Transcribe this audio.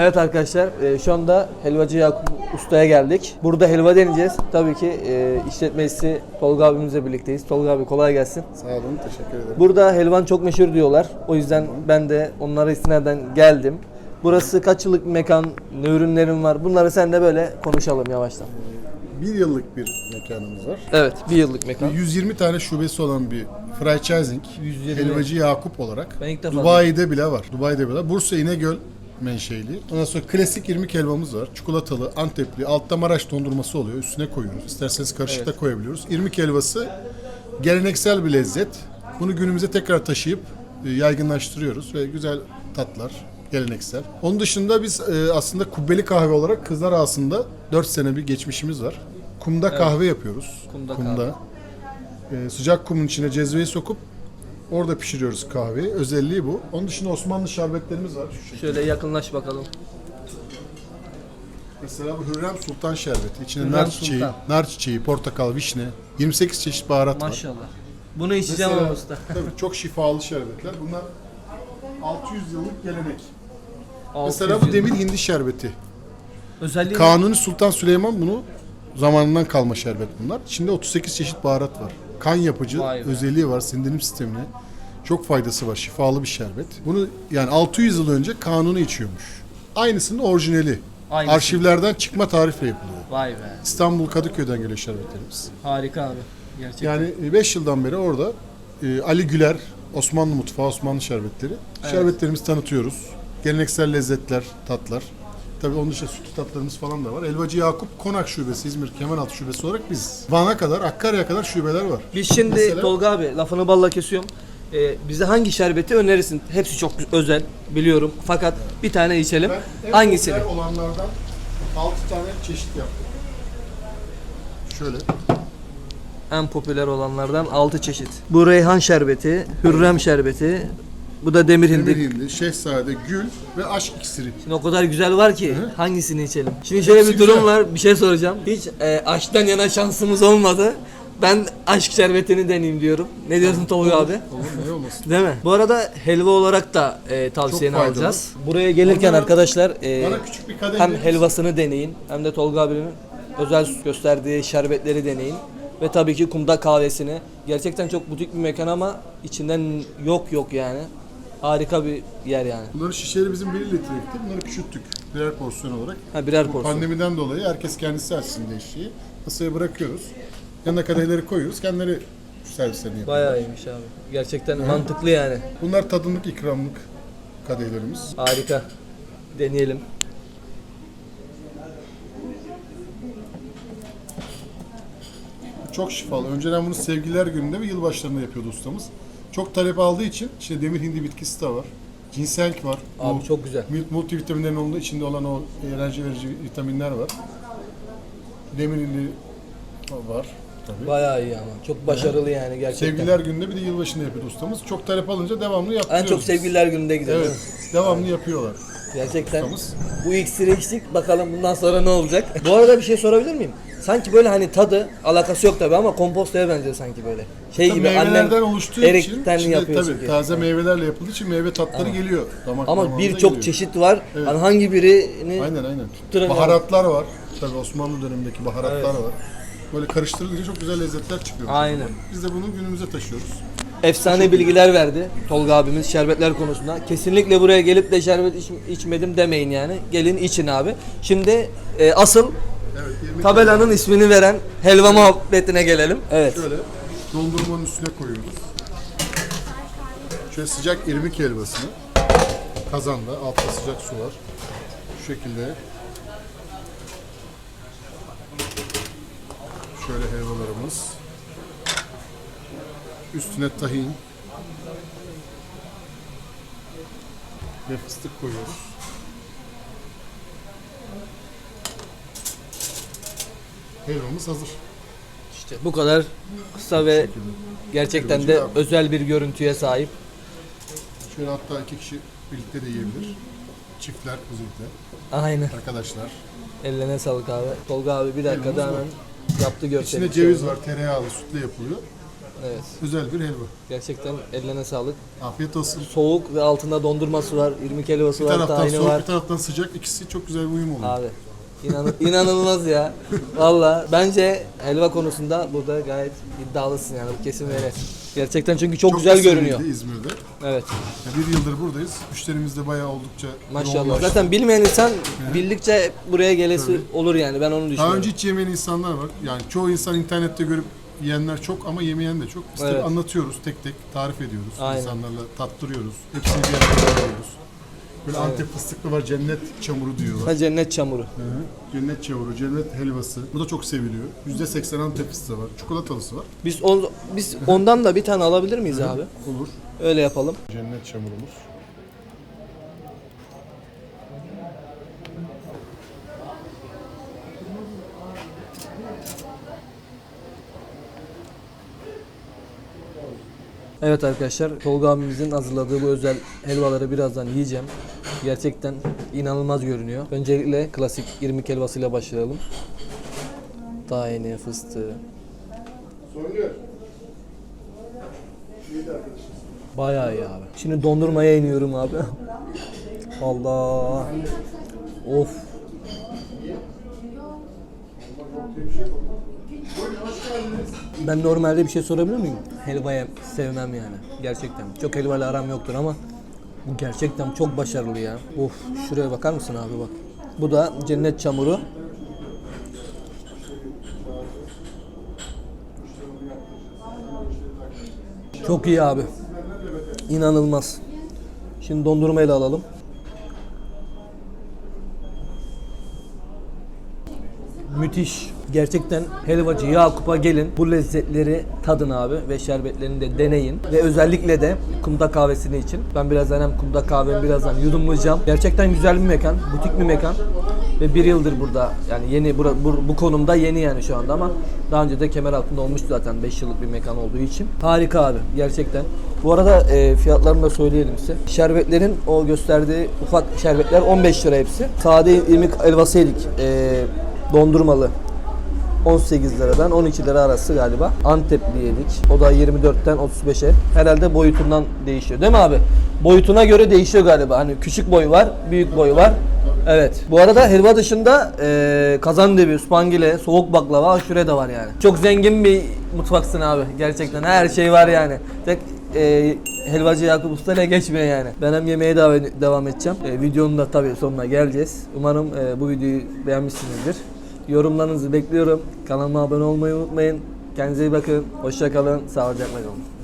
Evet arkadaşlar e, şu anda helvacı Yakup Usta'ya geldik. Burada helva deneyeceğiz. Tabii ki e, işletmecisi Tolga abimizle birlikteyiz. Tolga abi kolay gelsin. Sağ olun, teşekkür ederim. Burada helvan çok meşhur diyorlar. O yüzden ben de onlara istinaden geldim. Burası kaç yıllık bir mekan, ne ürünlerin var bunları sen de böyle konuşalım yavaştan. Bir yıllık bir mekanımız var. Evet bir yıllık mekan. 120 tane şubesi olan bir franchising, 120. helvacı Yakup olarak. Ben ilk defa Dubai'de bile var. Dubai'de bile var. Bursa İnegöl menşeili. Ondan sonra klasik irmik helvamız var. Çikolatalı, antepli, altta Maraş dondurması oluyor. Üstüne koyuyoruz. İsterseniz karışık da koyabiliyoruz. İrmik helvası geleneksel bir lezzet. Bunu günümüze tekrar taşıyıp e, yaygınlaştırıyoruz ve güzel tatlar geleneksel. Onun dışında biz e, aslında kubbeli kahve olarak Kızlar Ağası'nda 4 sene bir geçmişimiz var. Kumda kahve yapıyoruz. Kumda kahve. E, sıcak kumun içine cezveyi sokup orada pişiriyoruz kahveyi. Özelliği bu. Onun dışında Osmanlı şerbetlerimiz var. Şu şekilde. Şöyle yakınlaş bakalım. Mesela bu Hürrem Sultan şerbeti. Hürrem nar çiçeği, Sultan. nar çiçeği, portakal, vişne, 28 çeşit baharat var. Maşallah. Bunu içeceğim ama usta. Tabii çok şifalı şerbetler. Bunlar 600 yıllık gelenek. 600 Mesela bu yıl. demir hindi şerbeti. Özelliği? Kanuni Sultan Süleyman bunu zamanından kalma şerbet bunlar. İçinde 38 çeşit baharat var. Kan yapıcı Vay be. özelliği var sindirim sistemine. Çok faydası var. Şifalı bir şerbet. Bunu yani 600 yıl önce Kanuni içiyormuş. Aynısının orijinali. Aynısı. Arşivlerden çıkma tarifle yapılıyor. Vay be. İstanbul Kadıköy'den geliyor şerbetlerimiz. Harika abi. Gerçekten. Yani 5 yıldan beri orada e, Ali Güler, Osmanlı mutfağı, Osmanlı şerbetleri. Şerbetlerimizi tanıtıyoruz. Geleneksel lezzetler, tatlar. Tabii onun dışında sütlü tatlarımız falan da var. Elvacı Yakup Konak Şubesi, İzmir Kemeraltı Şubesi olarak biz. Van'a kadar, Hakkari'ye kadar şubeler var. Biz şimdi Mesela- Tolga abi lafını balla kesiyorum. Ee, bize hangi şerbeti önerirsin? Hepsi çok özel biliyorum. Fakat bir tane içelim. Ben en Hangisini? popüler olanlardan 6 tane çeşit yaptım. Şöyle. En popüler olanlardan 6 çeşit. Bu reyhan şerbeti, hürrem şerbeti, bu da demir hindi. Demir hindi, şehzade, gül ve aşk iksiri. Şimdi o kadar güzel var ki hangisini içelim? Şimdi şöyle Hepsi bir durum güzel. var. Bir şey soracağım. Hiç e, aşktan yana şansımız olmadı. Ben aşk şerbetini deneyeyim diyorum. Ne diyorsun Tolga abi? Olur ne olmasın. Değil mi? Bu arada helva olarak da e, tavsiyeni Çok faydalı. alacağız. Buraya gelirken Onlara- arkadaşlar e, Bana küçük bir kadeh hem verir helvasını deneyin hem de Tolga abinin özel gösterdiği şerbetleri deneyin. Ve tabii ki kumda kahvesini. Gerçekten çok butik bir mekan ama içinden yok yok yani. Harika bir yer yani. Bunları şişeleri bizim 1 litre ekti. Bunları küçülttük birer porsiyon olarak. Ha birer Bu porsiyon. Pandemiden dolayı herkes kendisi açsın diye şişeyi. Masaya bırakıyoruz. Yanına kadehleri koyuyoruz. Kendileri servislerini yapıyorlar. Bayağı iyiymiş abi. Gerçekten mantıklı yani. Bunlar tadımlık ikramlık kadehlerimiz. Harika. Deneyelim. Çok şifalı. Önceden bunu sevgililer gününde ve yılbaşlarında yapıyordu ustamız. Çok talep aldığı için işte demir hindi bitkisi de var. Ginseng var. Abi Bu çok güzel. mul- Multivitaminlerin olduğu içinde olan o enerji verici vitaminler var. Demir hindi var tabii. Bayağı iyi ama. Çok başarılı yani gerçekten. Sevgililer gününde bir de yılbaşında yapıyordu ustamız. Çok talep alınca devamlı En yaptırıyoruz. çok sevgililer gününde gidiyor. Evet. Devamlı yapıyorlar. Gerçekten Ustamız. bu iksiri içtik. Bakalım bundan sonra ne olacak? Bu arada bir şey sorabilir miyim? Sanki böyle hani tadı alakası yok tabi ama kompostaya benziyor sanki böyle. Şey Tabii gibi meyvelerden annem oluştuğu için erikten içinde yapıyor tabii çünkü. taze meyvelerle yapıldığı için meyve tatları geliyor. Damak Ama damağınıza birçok geliyor. çeşit var. Evet. Hani hangi birini Aynen aynen. Tutturamıyorum. Baharatlar var. Tabii Osmanlı dönemindeki baharatlar var. Böyle karıştırılınca çok güzel lezzetler çıkıyor. Aynen. Biz de bunu günümüze taşıyoruz. efsane bilgiler verdi Tolga abimiz şerbetler konusunda. Kesinlikle buraya gelip de şerbet iç- içmedim demeyin yani. Gelin için abi. Şimdi e, asıl Evet. 20 tabelanın ismini veren helva muhabbetine gelelim. Evet. Şöyle dondurmanın üstüne koyuyoruz. Şöyle sıcak irmik helvasını kazanda altta sıcak su var. Şu şekilde şöyle helvalarımız üstüne tahin ve fıstık koyuyoruz. Helvamız hazır. İşte bu kadar kısa ve gerçekten de özel bir görüntüye sahip. Şöyle hatta iki kişi birlikte de yiyebilir. Çiftler özellikle. Aynen. Arkadaşlar. Ellerine sağlık abi. Tolga abi bir dakikada Helvamız hemen yaptı gösteri. İçinde ceviz var, tereyağlı, sütle yapılıyor. Evet. Özel bir helva. Gerçekten ellerine sağlık. Afiyet olsun. Soğuk ve altında dondurması var. 20 helvası Bir var. taraftan Tahini soğuk, var. bir taraftan sıcak. İkisi çok güzel bir uyum oluyor. Abi inan inanılmaz ya. Valla bence helva konusunda burada gayet iddialısın yani bu kesin verir. Gerçekten çünkü çok, güzel da görünüyor. İzmir'de. Evet. Ya bir yıldır buradayız. Müşterimiz de bayağı oldukça Maşallah. Zaten bilmeyen insan bildikçe buraya gelesi olur yani. Ben onu düşünüyorum. Daha önce hiç yemeyen insanlar var. Yani çoğu insan internette görüp yiyenler çok ama yemeyen de çok. Biz tabii Evet. anlatıyoruz tek tek, tarif ediyoruz. Aynen. İnsanlarla tattırıyoruz. Hepsini bir arada. Böyle Aynen. Antep fıstıklı var, cennet çamuru diyorlar. Ha cennet çamuru. Hı hı. Cennet çamuru, cennet helvası. Bu da çok seviliyor. %80 Antep fıstığı var. Çikolatalısı var. Biz on, biz ondan da bir tane alabilir miyiz abi? Olur. Öyle yapalım. Cennet çamurumuz. Evet arkadaşlar Tolga abimizin hazırladığı bu özel helvaları birazdan yiyeceğim. Gerçekten inanılmaz görünüyor. Öncelikle klasik irmik helvasıyla başlayalım. Tahini, fıstığı. Songül. Bayağı iyi abi. Şimdi dondurmaya iniyorum abi. Allah. Of. Ben normalde bir şey sorabilir miyim? Helvaya sevmem yani. Gerçekten. Çok helvayla aram yoktur ama gerçekten çok başarılı ya. Of şuraya bakar mısın abi bak. Bu da cennet çamuru. Çok iyi abi. İnanılmaz. Şimdi dondurmayla alalım. Müthiş. Gerçekten helvacı Yakup'a gelin. Bu lezzetleri tadın abi ve şerbetlerini de deneyin. Ve özellikle de kumda kahvesini için. Ben birazdan hem kumda kahvemi birazdan yudumlayacağım. Gerçekten güzel bir mekan, butik bir mekan. Ve bir yıldır burada yani yeni bura- bu, bu konumda yeni yani şu anda ama daha önce de kemer altında olmuştu zaten 5 yıllık bir mekan olduğu için. Harika abi gerçekten. Bu arada e, fiyatlarını da söyleyelim size. Şerbetlerin o gösterdiği ufak şerbetler 15 lira hepsi. Sade irmik helvası. E, dondurmalı 18 liradan 12 lira arası galiba. Antepli yedik. O da 24'ten 35'e. Herhalde boyutundan değişiyor. Değil mi abi? Boyutuna göre değişiyor galiba. Hani küçük boy var, büyük boy var. Evet. Bu arada helva dışında e, kazandibi, spangile, soğuk baklava, aşure de var yani. Çok zengin bir mutfaksın abi. Gerçekten her şey var yani. Tek e, helvacı Yakup Usta ile geçmiyor yani. Ben hem yemeğe devam edeceğim. E, videonun da tabii sonuna geleceğiz. Umarım e, bu videoyu beğenmişsinizdir. Yorumlarınızı bekliyorum. Kanalıma abone olmayı unutmayın. Kendinize iyi bakın. Hoşça kalın. Sağlıcakla kalın.